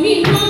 光明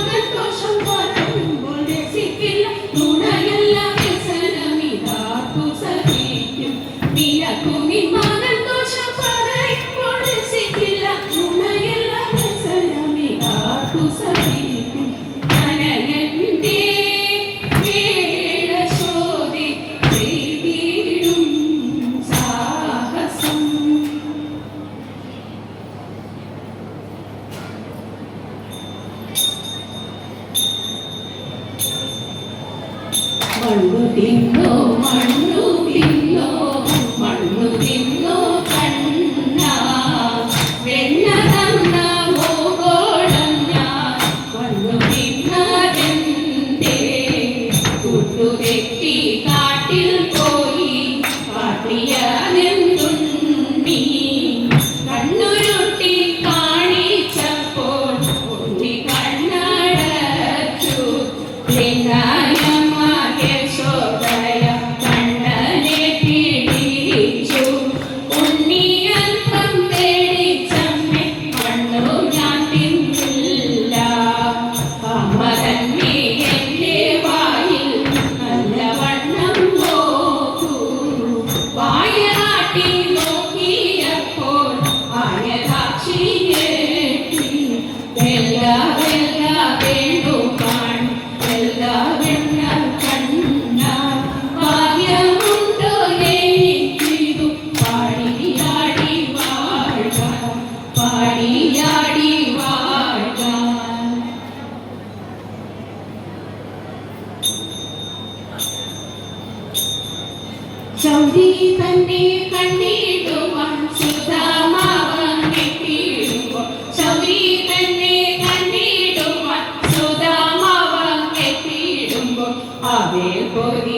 ചൗരി തന്നെ കണ്ടിടുവാൻ സുധാമാവൻ എത്തിയിടുമ്പോൾ ചൗരി തന്നെ കണ്ടിടുവാൻ സുധാമാവൻ എത്തിയിടുമ്പോൾ അവേ പോലെ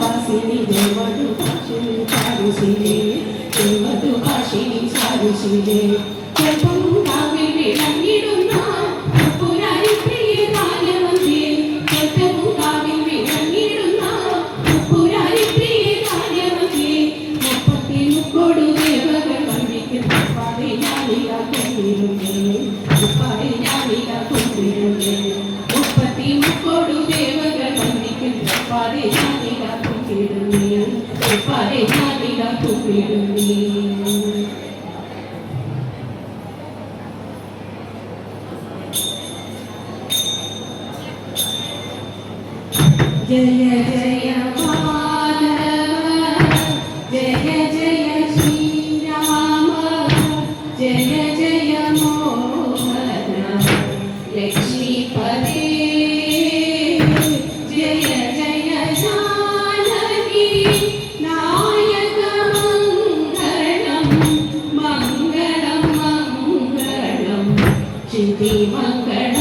വാസിനി ദേവതു ഭാഷിണി ചാരുശിലേ ദേവതു ഭാഷിണി ചാരുശിലേ ചെപ്പം കാവിൽ വിളങ്ങിടുന്ന കൊടു ദേവകൾ വന്നിക്കുന്ന പതിനാലിയാ കൊണ്ടിരുന്നേ Yeah, yeah, yeah. ശുചിമംഗള